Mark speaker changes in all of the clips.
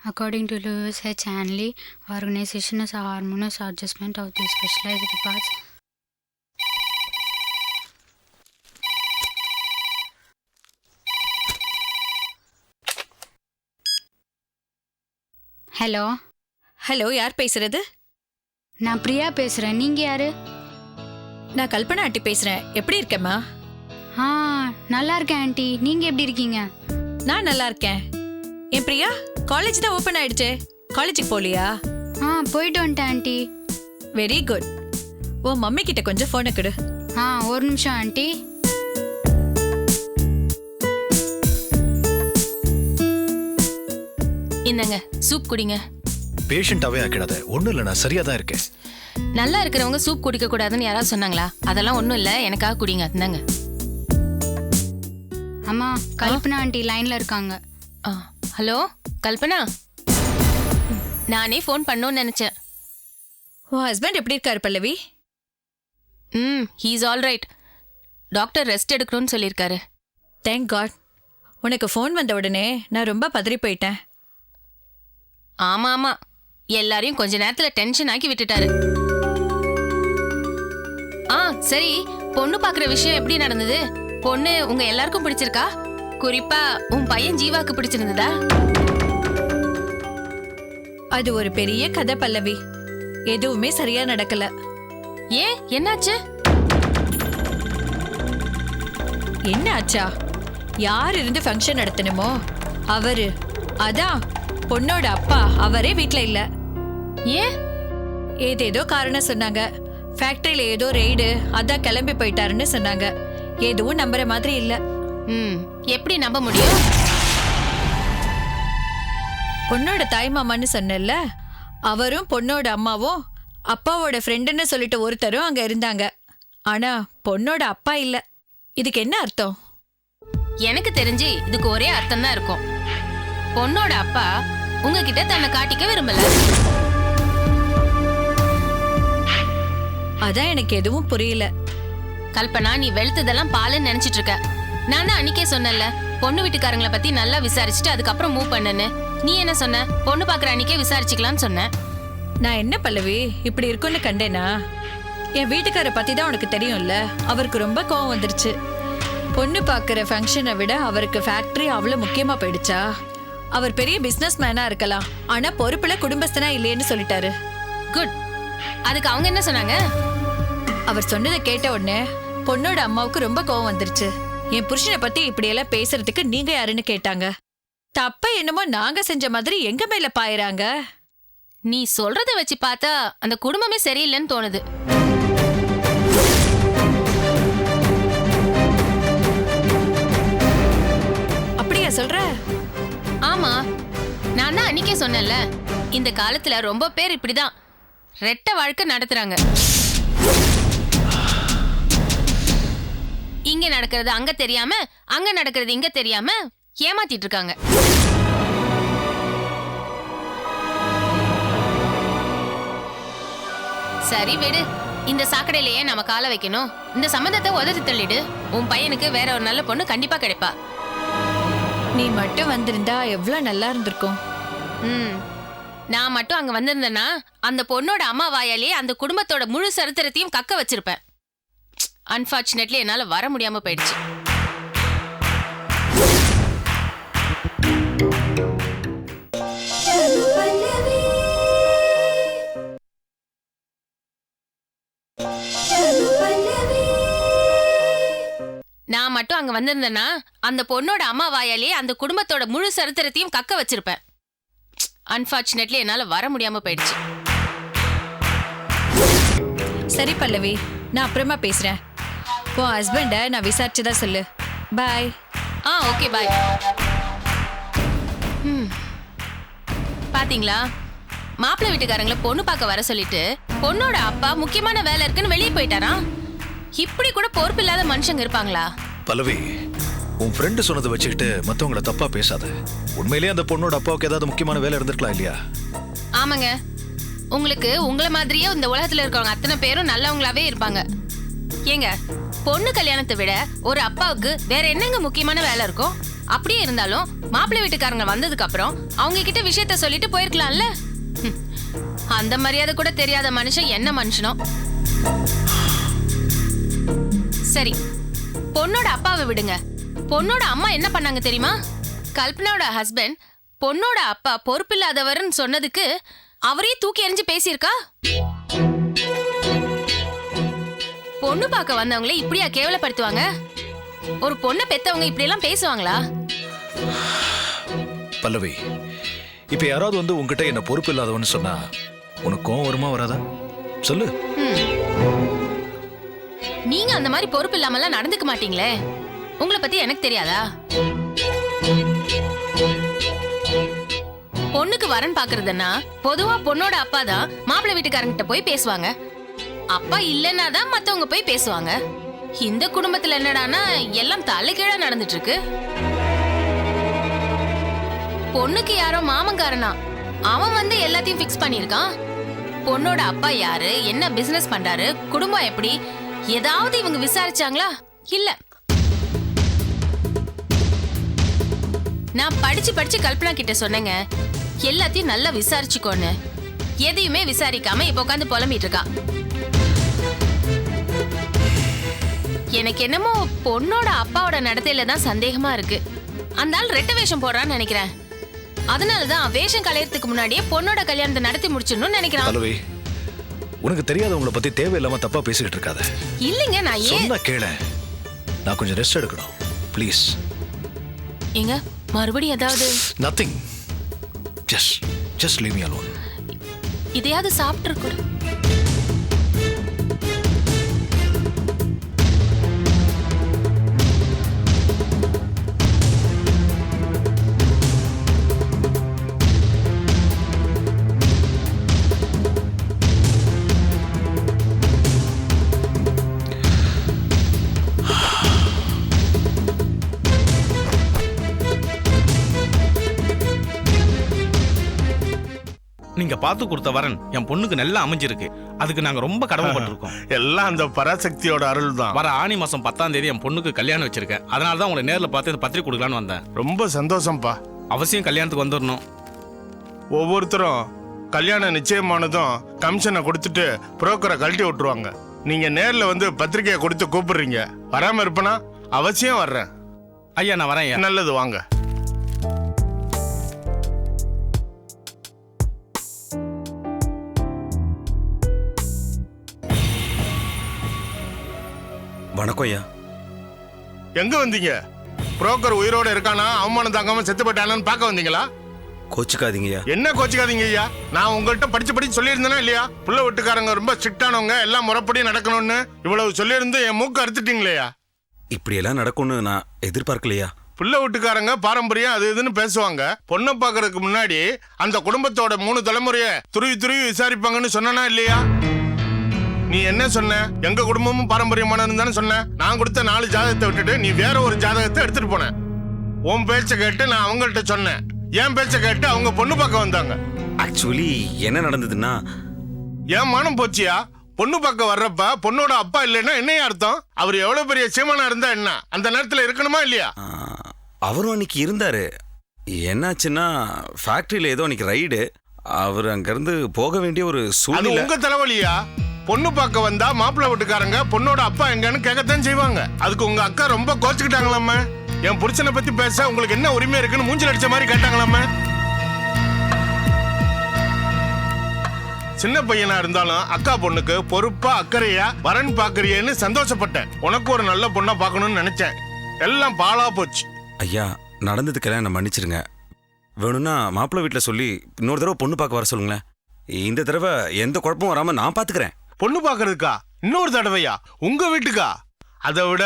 Speaker 1: According to Lewis H. Hanley, organization is a harmonious adjustment of the specialized parts. Hello
Speaker 2: hello யார் பேசுறது?
Speaker 1: நான் பிரியா பேசுகிறேன் நீங்கள் யாரு?
Speaker 2: நான் கல்பனா ஆண்டி பேசுறேன். எப்படி இருக்கேம்மா
Speaker 1: ஆ நல்லா இருக்கேன் ஆண்டி. நீங்கள் எப்படி இருக்கீங்க?
Speaker 2: நான் நல்லா இருக்கேன். என் பிரியா? காலேஜ் தான் ஓபன் ஆயிடுச்சே. காலேஜுக்கு போலியா
Speaker 1: ஆ போயிட்டு வந்துட்டேன் ஆண்டி.
Speaker 2: வெரி குட் உன் மம்மி கிட்ட கொஞ்சம் போனை கொடு.
Speaker 1: ஆ ஒரு நிமிஷம் ஆண்டி.
Speaker 3: இந்தங்க சூப் குடிங்க.
Speaker 4: பேஷண்டாவே ஆக்கிடாத. ஒண்ணும் இல்ல நான் சரியா தான் இருக்கேன்.
Speaker 3: நல்லா இருக்கிறவங்க சூப் குடிக்க கூடாதுன்னு யாராவது சொன்னாங்களா? அதெல்லாம் ஒண்ணும் இல்ல எனக்காக குடிங்க. இந்தாங்க.
Speaker 1: அம்மா கல்பனா ஆண்டி லைனில் இருக்காங்க.
Speaker 3: ஆ, ஹலோ? கல்பனா நானே ஃபோன் பண்ணோன்னு நினைச்சேன்.
Speaker 2: உன் ஹஸ்பண்ட் எப்படி இருக்காரு பல்லவி?
Speaker 3: ம் he's all right doctor rest எடுக்கணும்னு சொல்லியிருக்காரு.
Speaker 2: தேங்க் காட் உனக்கு ஃபோன் வந்த உடனே நான் ரொம்ப பதறி போயிட்டேன்.
Speaker 3: ஆமா ஆமா எல்லாரையும் கொஞ்ச நேரத்துல டென்ஷன் ஆக்கி விட்டுட்டாரு. ஆ சரி. பொண்ணு பாக்குற விஷயம் எப்படி நடந்தது? பொண்ணு உங்க எல்லாருக்கும் பிடிச்சிருக்கா? குறிப்பா உன் பையன் ஜீவாக்கு பிடிச்சிருந்ததா?
Speaker 2: அது ஒரு பெரிய கதை பல்லவி. எதுவுமே சரியா நடக்கல.
Speaker 3: ஏன்? என்னாச்சு?
Speaker 2: என்ன ஆச்சா? யார் இருந்து ஃபங்க்ஷன் நடத்தணுமோ? அவரு. அதான் பொண்ணோட அப்பா. அவரே வீட்ல இல்ல.
Speaker 3: ஏன்?
Speaker 2: ஏதேதோ காரணம் சொன்னாங்க. ஃபேக்டரியில ஏதோ ரெய்டு அதான் கிளம்பி போயிட்டாருன்னு சொன்னாங்க. எதுவும் நம்புற மாதிரி இல்ல.
Speaker 3: ம் எப்படி நம்ப முடியும்?
Speaker 2: பொண்ணோட தாய் மாமான்னு சொன்னேன்ல அவரும் பொண்ணோட அம்மாவும் அப்பாவோட ஃப்ரெண்டுன்னு சொல்லிட்டு ஒருத்தரும் அங்க இருந்தாங்க. ஆனா பொண்ணோட அப்பா இல்ல. இதுக்கு என்ன அர்த்தம்?
Speaker 3: எனக்கு தெரிஞ்சு இதுக்கு ஒரே அர்த்தம் தான் இருக்கும். பொண்ணோட அப்பா உங்ககிட்ட தன்னை காட்டிக்க விரும்பல.
Speaker 2: அதான் எனக்கு எதுவும் புரியல.
Speaker 3: கல்பனா நீ வெளுத்ததெல்லாம் பாலுன்னு நினைச்சிட்டு இருக்க. நான் தான் அன்னைக்கே சொன்னேன்ல பொண்ணு வீட்டுக்காரங்களை பத்தி நல்லா விசாரிச்சுட்டு அதுக்கப்புறம் மூவ் பண்ணுன்னு. நீ என்ன சொன்ன? பொண்ணு பாக்குற அன்னைக்கே விசாரிச்சுக்கலாம்னு சொன்ன.
Speaker 2: நான் என்ன பல்லவி? இப்படி இருக்குன்னு கண்டேனா? என் வீட்டுக்கார பத்தி தான் உனக்கு தெரியும்ல? அவருக்கு ரொம்ப கோவம் வந்துருச்சு. பொண்ணு பார்க்குற ஃபங்க்ஷனை விட அவருக்கு ஃபேக்டரி அவ்வளோ முக்கியமா போயிடுச்சா? அவர் பெரிய பிசினஸ் மேனா இருக்கலாம். ஆனா பொறுப்புல குடும்பஸ்தனா இல்லையேன்னு சொல்லிட்டாரு.
Speaker 3: குட் அதுக்கு அவங்க என்ன சொன்னாங்க?
Speaker 2: அவர் சொன்னதை கேட்ட உடனே பொண்ணோட அம்மாவுக்கு ரொம்ப கோவம் வந்துருச்சு. என் புருஷனை பத்தி இப்படி எல்லாம் பேசுறதுக்கு நீங்க யாருன்னு கேட்டாங்க. தப்ப என்னமோ நாங்க செஞ்ச மாதிரி எங்க மேல பாயறாங்க?
Speaker 3: நீ சொல்றத வச்சு பார்த்தா அந்த குடும்பமே சரியில்லைன்னு தோணுது.
Speaker 2: அப்படியா சொல்ற?
Speaker 3: ஆமா. நான் தான் அன்னைக்கே சொன்னேன்ல இந்த காலத்துல ரொம்ப பேர் இப்படிதான் ரெட்ட வாழ்க்கை நடத்துறாங்க. இங்க நடக்கிறது அங்க தெரியாம அங்க நடக்கிறது இங்க தெரியாம ஏமாத்திட்டு இருக்காங்க சரி விடு. இந்த சாக்கடையிலேயே நம்ம கால வைக்கணும். இந்த சம்மந்தத்தை உதறி தள்ளிடு. உன் பையனுக்கு வேற ஒரு நல்ல பொண்ணு கண்டிப்பா கிடைப்பா.
Speaker 2: நீ மட்டும் வந்திருந்தா எவ்வளவு நல்லா இருந்திருக்கும்.
Speaker 3: ம். நான் மட்டும் அங்க வந்திருந்தேன்னா அந்த பொண்ணோட அம்மா வாயாலே அந்த குடும்பத்தோட முழு சரித்திரத்தையும் கக்க வச்சிருப்பேன். அன்பார்ச்சுனேட்லி என்னால வர முடியாம போயிடுச்சு. நான் மட்டும் அங்க வந்திருந்தேன்னா அந்த பொண்ணோட அம்மா வாயாலே அந்த குடும்பத்தோட முழு சரித்திரத்தையும் கக்க வச்சிருப்பேன். அன்பார்ச்சுனேட்லி என்னால வர முடியாம போயிடுச்சு.
Speaker 2: சரி பல்லவி. நான் அப்புறமா பேசுறேன். உன் ஹஸ்பண்ட நான் விசாரிச்சுதா சொல்லு. பாய்
Speaker 3: ஆ ஓகே பாய் பாத்தீங்களா? மாப்பிள்ளை வீட்டுக்காரங்கள பொண்ணு பார்க்க வர சொல்லிட்டு பொண்ணோட அப்பா முக்கியமான வேலை இருக்குன்னு வெளியே போயிட்டாராம். இப்படி கூட பொறுப்பு இல்லாத மனுஷங்க இருப்பாங்களா?
Speaker 4: பல்லவி உன் ஃப்ரெண்டு சொன்னதை வச்சுக்கிட்டு மத்தவங்கள தப்பா பேசாத. உண்மையிலேயே அந்த பொண்ணோட அப்பாவுக்கு ஏதாவது முக்கியமான வேலை இருந்திருக்கலாம் இல்லையா?
Speaker 3: ஆமாங்க. உங்களுக்கு உங்களை மாதிரியே இந்த உலகத்துல இருக்கவங்க அத்தனை பேரும் நல்லவங்களாவே இருப்பாங்க. ஏங்க பொண்ணு கல்யாணத்தை விட ஒரு அப்பாவுக்கு வேற என்னங்க முக்கியமான வேலை இருக்கும் அப்படியே இருந்தாலும் மாப்பிள்ளை வீட்டுக்காரங்க வந்ததுக்கு அப்புறம் அவங்க கிட்ட விஷயத்த சொல்லிட்டு போயிருக்கலாம்ல. அந்த மரியாதை கூட தெரியாத மனுஷன் என்ன மனுஷனோ? சரி பொண்ணோட அப்பாவை விடுங்க. பொண்ணோட அம்மா என்ன பண்ணாங்க தெரியுமா? கல்பனாவோட ஹஸ்பண்ட் பொண்ணோட அப்பா பொறுப்பில்லாதவர்னு சொன்னதுக்கு அவரே தூக்கி எறிஞ்சு பேசியிருக்கா? பொண்ணு பார்க்க வந்தவங்களே இப்படியா கேவலப்படுத்துவாங்க? ஒரு பொண்ணை பெத்தவங்க இப்படி எல்லாம் பேசுவாங்களா?
Speaker 4: பல்லவி இப்ப யாராவது வந்து உங்ககிட்ட என்ன பொறுப்பு இல்லாதவன்னு சொன்னா உனக்கு கோவம் வருமா வராதா? சொல்லு.
Speaker 3: நீங்க அந்த மாதிரி பொறுப்பு இல்லாமலாம் நடந்துக்க மாட்டீங்களே? உங்களை பத்தி எனக்கு தெரியாதா? பொண்ணுக்கு வரன் பாக்குறதுன்னா பொதுவா பொண்ணோட அப்பா தான் மாப்பிள்ளை வீட்டுக்காரங்கிட்ட போய் பேசுவாங்க. அப்பா இல்லைன்னா தான் மத்தவங்க போய் பேசுவாங்க. இந்த குடும்பத்துல என்னடான்னா எல்லாம் தலைகீழா நடந்துட்டு இருக்கு பொண்ணுக்கு யாரோ மாமங்காரனா அவன் வந்து எல்லாத்தையும் ஃபிக்ஸ் பண்ணியிருக்கான். பொண்ணோட அப்பா யாரு? என்ன பிசினஸ் பண்றாரு? குடும்பம் எப்படி? ஏதாவது இவங்க விசாரிச்சாங்களா? இல்ல. நான் படிச்சு படிச்சு கல்பனா கிட்ட சொன்னேங்க. எல்லாத்தையும் நல்லா விசாரிச்சுக்கோன்னு. எதையுமே விசாரிக்காம இப்ப உட்காந்து புலம்பிட்டு இருக்கா. எனக்கு என்னமோ பொண்ணோட அப்பாவோட நடத்தையில தான் சந்தேகமா இருக்கு. அந்த ஆள் ரெட்ட வேஷம் போடுறான்னு நினைக்கிறேன். அதனாலதான் வேஷம் கலையறதுக்கு முன்னாடியே பொண்ணோட கல்யாணத்தை நடத்தி முடிச்சிடணும்னு நினைக்கிறான்.
Speaker 4: உனக்கு தெரியாதவங்கள பத்தி தேவையில்லாம தப்பா பேசிக்கிட்டு இருக்காத.
Speaker 3: இல்லைங்க நான் ஏன்
Speaker 4: சொன்னா கேள. நான் கொஞ்சம் ரெஸ்ட் எடுக்கணும். ப்ளீஸ்
Speaker 3: ஏங்க மறுபடியும் ஏதாவது
Speaker 4: nothing just just leave me alone
Speaker 3: இதையாவது சாப்பிட்டு
Speaker 5: பார்த்து கொடுத்த வரன் என் பொண்ணுக்கு நல்லா அமைஞ்சிருக்கு. அதுக்கு நாங்க ரொம்ப கடமைப்பட்டிருக்கோம்.
Speaker 6: எல்லாம் அந்த பராசக்தியோட அருள் தான்
Speaker 5: வர ஆணி மாசம் பத்தாம் தேதி என் பொண்ணுக்கு கல்யாணம் வச்சிருக்கேன். அதனால தான் உங்களை நேர்ல பார்த்து இந்த பத்திரிக்கை கொடுக்கலான்னு வந்தேன்.
Speaker 6: ரொம்ப சந்தோஷம்ப்பா
Speaker 5: அவசியம் கல்யாணத்துக்கு வந்துடணும்.
Speaker 6: ஒவ்வொருத்தரும் கல்யாணம் நிச்சயமானதும் கமிஷனை கொடுத்துட்டு புரோக்கரை கழட்டி விட்டுருவாங்க. நீங்க நேர்ல வந்து பத்திரிக்கையை கொடுத்து கூப்பிடுறீங்க. வராம இருப்பனா? அவசியம் வர்றேன்.
Speaker 5: ஐயா நான் வரேன்
Speaker 6: நல்லது வாங்க.
Speaker 7: வணக்கம் ஐயா.
Speaker 6: எங்க வந்தீங்க? புரோக்கர் உயிரோட இருக்கானா? அவமானம் தாங்காம செத்து போயிட்டானான்னு பார்க்க வந்தீங்களா?
Speaker 7: கோச்சுக்காதீங்க ஐயா.
Speaker 6: என்ன கோச்சிக்காதீங்க ஐயா? நான் உங்கள்கிட்ட படிச்சு படிச்சு சொல்லியிருந்தேனா இல்லையா? புள்ள வீட்டுக்காரங்க ரொம்ப ஸ்ட்ரிக்டானவங்க எல்லாம் முறைப்படி நடக்கணும்னு இவ்வளவு சொல்லியிருந்து என் மூக்கு அறுத்துட்டீங்களேயா
Speaker 7: இப்படியெல்லாம் நடக்கும்னு நான் எதிர்பார்க்கலையா
Speaker 6: புள்ள வீட்டுக்காரங்க பாரம்பரியம் அது இதுன்னு பேசுவாங்க. பொண்ணை பார்க்கறதுக்கு முன்னாடி அந்த குடும்பத்தோட மூணு தலைமுறைய துருவி துருவி விசாரிப்பாங்கன்னு சொன்னனா இல்லையா? நீ என்ன சொன்ன? எங்க குடும்பமும் பாரம்பரியமானதுன்னு தானே சொன்ன? நான் கொடுத்த நாலு ஜாதகத்தை விட்டுட்டு நீ வேற ஒரு ஜாதகத்தை எடுத்துட்டு போன. உன் பேச்ச கேட்டு நான் அவங்கள்ட்ட சொன்னேன். என் பேச்ச கேட்டு அவங்க பொண்ணு பார்க்க வந்தாங்க.
Speaker 7: ஆக்சுவலி என்ன நடந்ததுன்னா
Speaker 6: ஏன் மானம் போச்சியா? பொண்ணு பார்க்க வர்றப்ப பொண்ணோட அப்பா இல்லைன்னா என்னையா அர்த்தம்? அவர் எவ்வளவு பெரிய சீமானா இருந்தா என்ன? அந்த நேரத்துல இருக்கணுமா இல்லையா?
Speaker 7: அவரும் அன்னைக்கு இருந்தாரு. என்னாச்சுன்னா ஃபேக்டரியில ஏதோ அன்னைக்கு ரைடு அவர் அங்கிருந்து போக வேண்டிய ஒரு சூழ்நிலை.
Speaker 6: உங்க தலைவலியா? பொண்ணு பார்க்க வந்தா மாப்பிள்ளை வீட்டுக்காரங்க பொண்ணோட அப்பா எங்கன்னு கேட்கத்தான் செய்வாங்க. அதுக்கு உங்க அக்கா ரொம்ப கோச்சுக்கிட்டாங்களாமே என் புருஷனை பத்தி பேச உங்களுக்கு என்ன உரிமை இருக்குன்னு மூஞ்சில் அடிச்ச மாதிரி கேட்டாங்களாமே சின்ன பையனா இருந்தாலும் அக்கா பொண்ணுக்கு பொறுப்பா அக்கறையா வரன் பாக்குறியேன்னு சந்தோஷப்பட்டேன். உனக்கு ஒரு நல்ல பொண்ணா பார்க்கணும்னு நினைச்சேன். எல்லாம் பாலா போச்சு.
Speaker 7: ஐயா நடந்ததுக்கெல்லாம் என்ன மன்னிச்சிருங்க. வேணும்னா மாப்பிள்ளை வீட்டில் சொல்லி இன்னொரு தடவை பொண்ணு பார்க்க வர சொல்லுங்களேன். இந்த தடவை எந்த குழப்பமும் வராம நான் பாத்துக்கிறேன்.
Speaker 6: பொண்ணு பார்க்கறதுக்கா இன்னொரு தடவையா? உங்க வீட்டுக்கா? அதை விட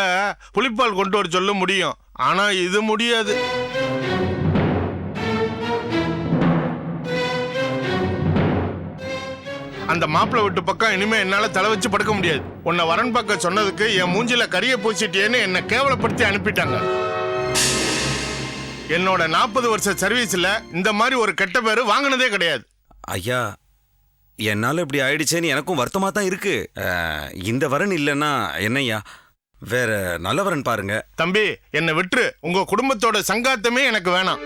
Speaker 6: புளிப்பால் கொண்டு வர சொல்ல முடியும். ஆனா இது முடியாது. அந்த மாப்பிள்ளை வீட்டு பக்கம் இனிமே என்னால தலை வச்சு படுக்க முடியாது. உன்னை வரன் பார்க்க சொன்னதுக்கு என் மூஞ்சில கரிய பூசிட்டேன்னு என்னை கேவலப்படுத்தி அனுப்பிட்டாங்க. என்னோட நாற்பது வருஷ சர்வீஸ்ல இந்த மாதிரி ஒரு கெட்ட பேரு வாங்கினதே கிடையாது.
Speaker 7: ஐயா என்னால் இப்படி ஆயிடுச்சேன்னு எனக்கும் வருத்தமாக தான் இருக்கு. அஹ், இந்த வரன் இல்லைன்னா என்னய்யா? வேற நல்லவரன் பாருங்க.
Speaker 6: தம்பி என்னை விட்டுரு. உங்க குடும்பத்தோட சங்காத்தமே எனக்கு வேணாம்.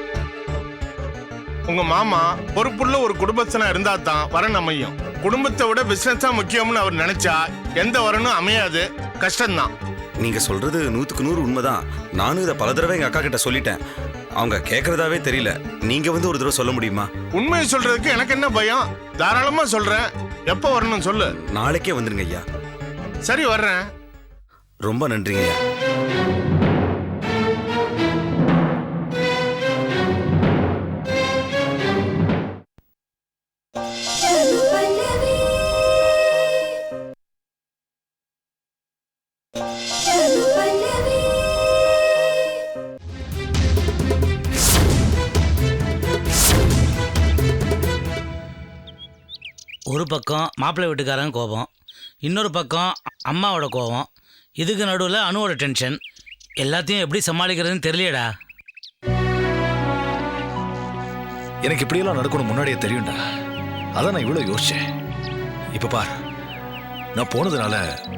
Speaker 6: உங்க மாமா பொறுப்புள்ள ஒரு குடும்பஸ்தனா இருந்தா தான் வரன் அமையும். குடும்பத்தை விட பிசினஸ் தான் முக்கியம்னு அவர் நினைச்சா எந்த வரனும் அமையாது. கஷ்டம்தான்.
Speaker 7: நீங்க சொல்றது நூத்துக்கு நூறு உண்மைதான். நானும் இதை பல தடவை எங்க அக்கா கிட்ட சொல்லிட்டேன். அவங்க கேட்கறதாவே தெரியல. நீங்க வந்து ஒரு தடவை சொல்ல முடியுமா?
Speaker 6: உண்மையை சொல்றதுக்கு எனக்கு என்ன பயம்? தாராளமா சொல்றேன். எப்போ வரணும் சொல்லு.
Speaker 7: நாளைக்கே வந்துருங்க ஐயா.
Speaker 6: சரி வர்றேன்.
Speaker 7: ரொம்ப நன்றிங்க ஐயா
Speaker 8: ஒரு பக்கம் மாப்பிள்ளை வீட்டுக்காரங்க கோபம் இன்னொரு பக்கம் அம்மாவோட கோபம். இதுக்கு நடுவில் அணுவோட டென்ஷன் எல்லாத்தையும் எப்படி சமாளிக்கிறதுன்னு தெரியலையேடா.
Speaker 4: எனக்கு இப்படியெல்லாம் நடக்கணும் முன்னாடியே தெரியும்டா. அதான் நான் இவ்வளோ யோசிச்சேன். இப்போ பார் நான் போனதுனால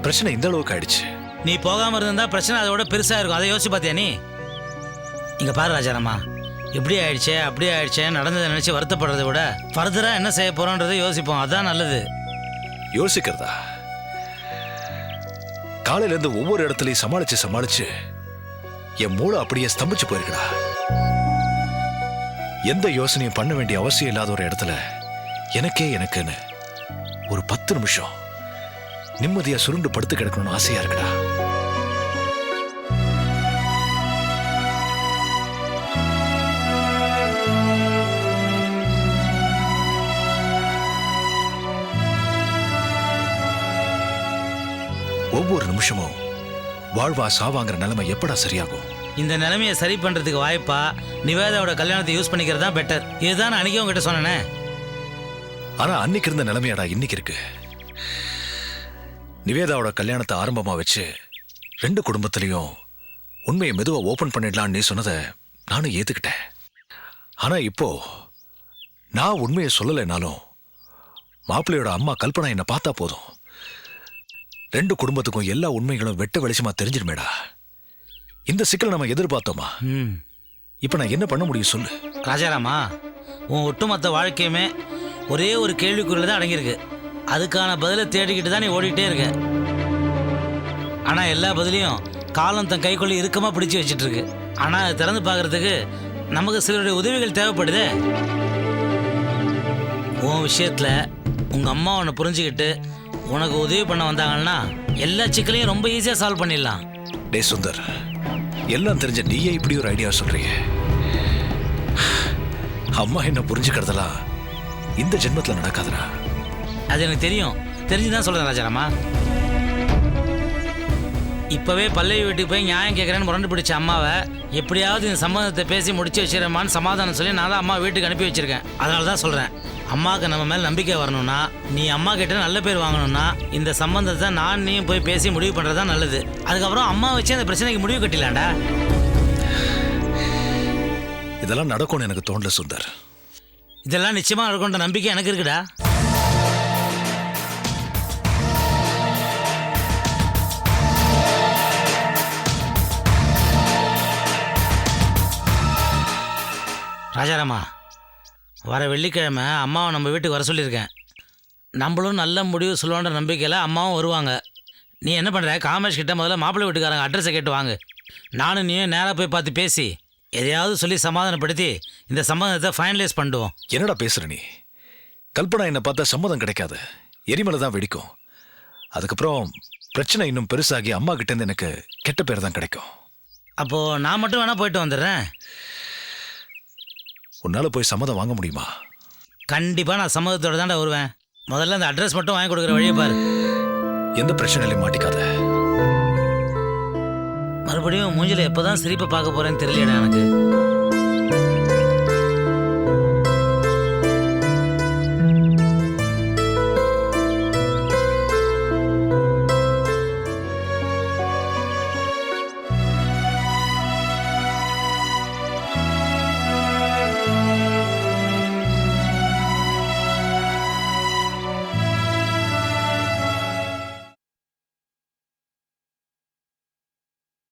Speaker 4: பிரச்சனை இந்த அளவுக்கு ஆயிடுச்சு.
Speaker 8: நீ போகாமல் இருந்தா பிரச்சனை அதோட பெருசாக இருக்கும். அதை யோசிச்சு பார்த்தியா நீ? இங்கே பாரு ராஜாராமா. இப்படி ஆயிடுச்சே அப்படி ஆயிடுச்சே நடந்ததை நினச்சி வருத்தப்படுறதை விட ஃபர்தராக என்ன செய்ய போகிறோன்றதை யோசிப்போம். அதான் நல்லது.
Speaker 4: யோசிக்கிறதா? காலையில இருந்து ஒவ்வொரு இடத்துலயும் சமாளிச்சு சமாளிச்சு என் மூளை அப்படியே ஸ்தம்பிச்சு போயிருக்கடா. எந்த யோசனையும் பண்ண வேண்டிய அவசியம் இல்லாத ஒரு இடத்துல எனக்கே எனக்குன்னு ஒரு பத்து நிமிஷம் நிம்மதியா சுருண்டு படுத்து கிடக்கணும்னு ஆசையா இருக்குடா. ஒவ்வொரு நிமிஷமும் வாழ்வா சாவாங்கிற நிலைமை எப்படா சரியாகும்?
Speaker 8: இந்த நிலைமையை சரி பண்ணுறதுக்கு வாய்ப்பா நிவேதாவோட கல்யாணத்தை யூஸ் பண்ணிக்கிறது தான் பெட்டர் இதுதான் நான் அன்றைக்கி உங்ககிட்ட சொன்னேனே.
Speaker 4: ஆனா அன்னைக்கு இருந்த நிலைமையாடா இன்னைக்கு இருக்கு? நிவேதாவோட கல்யாணத்தை ஆரம்பமா வச்சு ரெண்டு குடும்பத்திலையும் உண்மையை மெதுவா ஓபன் பண்ணிடலாம்னு நீ சொன்னதை நானும் ஏத்துக்கிட்டேன். ஆனா இப்போ நான் உண்மையை சொல்லலைனாலும் மாப்பிள்ளையோட அம்மா கல்பனா என்னை பார்த்தா போதும். ரெண்டு குடும்பத்துக்கும் எல்லா உண்மைகளும் வெட்ட வெளிச்சமா தெரிஞ்சிருமேடா இந்த சிக்கலை நம்ம எதிர்பார்த்தோமா? இப்ப நான் என்ன பண்ண முடியும் சொல்லு.
Speaker 8: ராஜாராமா உன் ஒட்டுமொத்த வாழ்க்கையுமே ஒரே ஒரு கேள்விக்குறியில் தான் அடங்கியிருக்கு. அதுக்கான பதிலை தேடிக்கிட்டு தான் நீ ஓடிட்டே இருக்க. ஆனால் எல்லா பதிலையும் காலம் தன் கைக்குள்ளே இறுக்கமாக பிடிச்சி வச்சிட்டு இருக்கு ஆனால் அதை திறந்து பார்க்கறதுக்கு நமக்கு சிலருடைய உதவிகள் தேவைப்படுதே. உன் விஷயத்தில் உங்கள் அம்மா உன்னை புரிஞ்சுக்கிட்டு உனக்கு உதவி பண்ண வந்தாங்கன்னா எல்லா சிக்கலையும் ரொம்ப ஈஸியாக சால்வ் பண்ணிடலாம்.
Speaker 4: டே சுந்தர் எல்லாம் தெரிஞ்ச நீயே இப்படி ஒரு ஐடியா சொல்றீங்க. அம்மா என்ன புரிஞ்சுக்கிறதெல்லாம் இந்த ஜென்மத்துல நடக்காதுடா.
Speaker 8: அது எனக்கு தெரியும். தெரிஞ்சு தான் சொல்கிறேன் ராஜாராமா. இப்போவே பல்லவி வீட்டுக்கு போய் நியாயம் கேட்குறேன்னு முரண்டு பிடிச்ச அம்மாவை எப்படியாவது இந்த சம்மந்தத்தை பேசி முடிச்சு வச்சிடறமான்னு சமாதானம் சொல்லி நான் தான் அம்மா வீட்டுக்கு அனுப்பி வச்சிருக்கேன். அதனால தான் சொல்கிறேன் அம்மாவுக்கு நம்ம மேலே நம்பிக்கை வரணும்னா நீ அம்மா கிட்ட நல்ல பேர் வாங்கணும்னா இந்த சம்பந்தத்தை நான் நீயும் போய் பேசி முடிவு பண்ணுறது தான் நல்லது. அதுக்கப்புறம் அம்மா வச்சு அந்த பிரச்சனைக்கு முடிவு கட்டிலாம்டா
Speaker 4: இதெல்லாம் நடக்கும்னு எனக்கு தோணல சுந்தர்.
Speaker 8: இதெல்லாம் நிச்சயமாக நடக்கும்ன்ற நம்பிக்கை எனக்கு இருக்குடா. ராஜாராமா வர வெள்ளிக்கிழமை அம்மாவை நம்ம வீட்டுக்கு வர சொல்லியிருக்கேன். நம்மளும் நல்ல முடிவு சொல்லுவான்ற நம்பிக்கையில் அம்மாவும் வருவாங்க. நீ என்ன பண்ணுற காமேஷ் கிட்ட முதல்ல மாப்பிள்ளை வீட்டுக்காரங்க அட்ரஸை கேட்டு வாங்கு. நானும் நீயும் நேராக போய் பார்த்து பேசி எதையாவது சொல்லி சமாதானப்படுத்தி இந்த சம்மந்தத்தை ஃபைனலைஸ் பண்ணிடுவோம்
Speaker 4: என்னடா பேசுற நீ? கல்பனா என்ன பார்த்தா சம்மதம் கிடைக்காது. எரிமலை தான் வெடிக்கும். அதுக்கப்புறம் பிரச்சனை இன்னும் பெருசாகி அம்மா கிட்ட இருந்து எனக்கு கெட்ட பேர் தான் கிடைக்கும்.
Speaker 8: அப்போது நான் மட்டும் வேணால் போயிட்டு வந்துடுறேன்.
Speaker 4: உன்னால போய் சம்மதம் வாங்க முடியுமா?
Speaker 8: கண்டிப்பாக நான் சம்மதத்தோட தான்டா வருவேன். முதல்ல அந்த அட்ரஸ் மட்டும் வாங்கி கொடுக்குற வழியை பாரு.
Speaker 4: எந்த பிரச்சனையிலையும் மாட்டிக்காத.
Speaker 8: மறுபடியும் மூஞ்சில எப்போ தான் சிரிப்பை பார்க்க போகிறேன்னு தெரியலடா எனக்கு.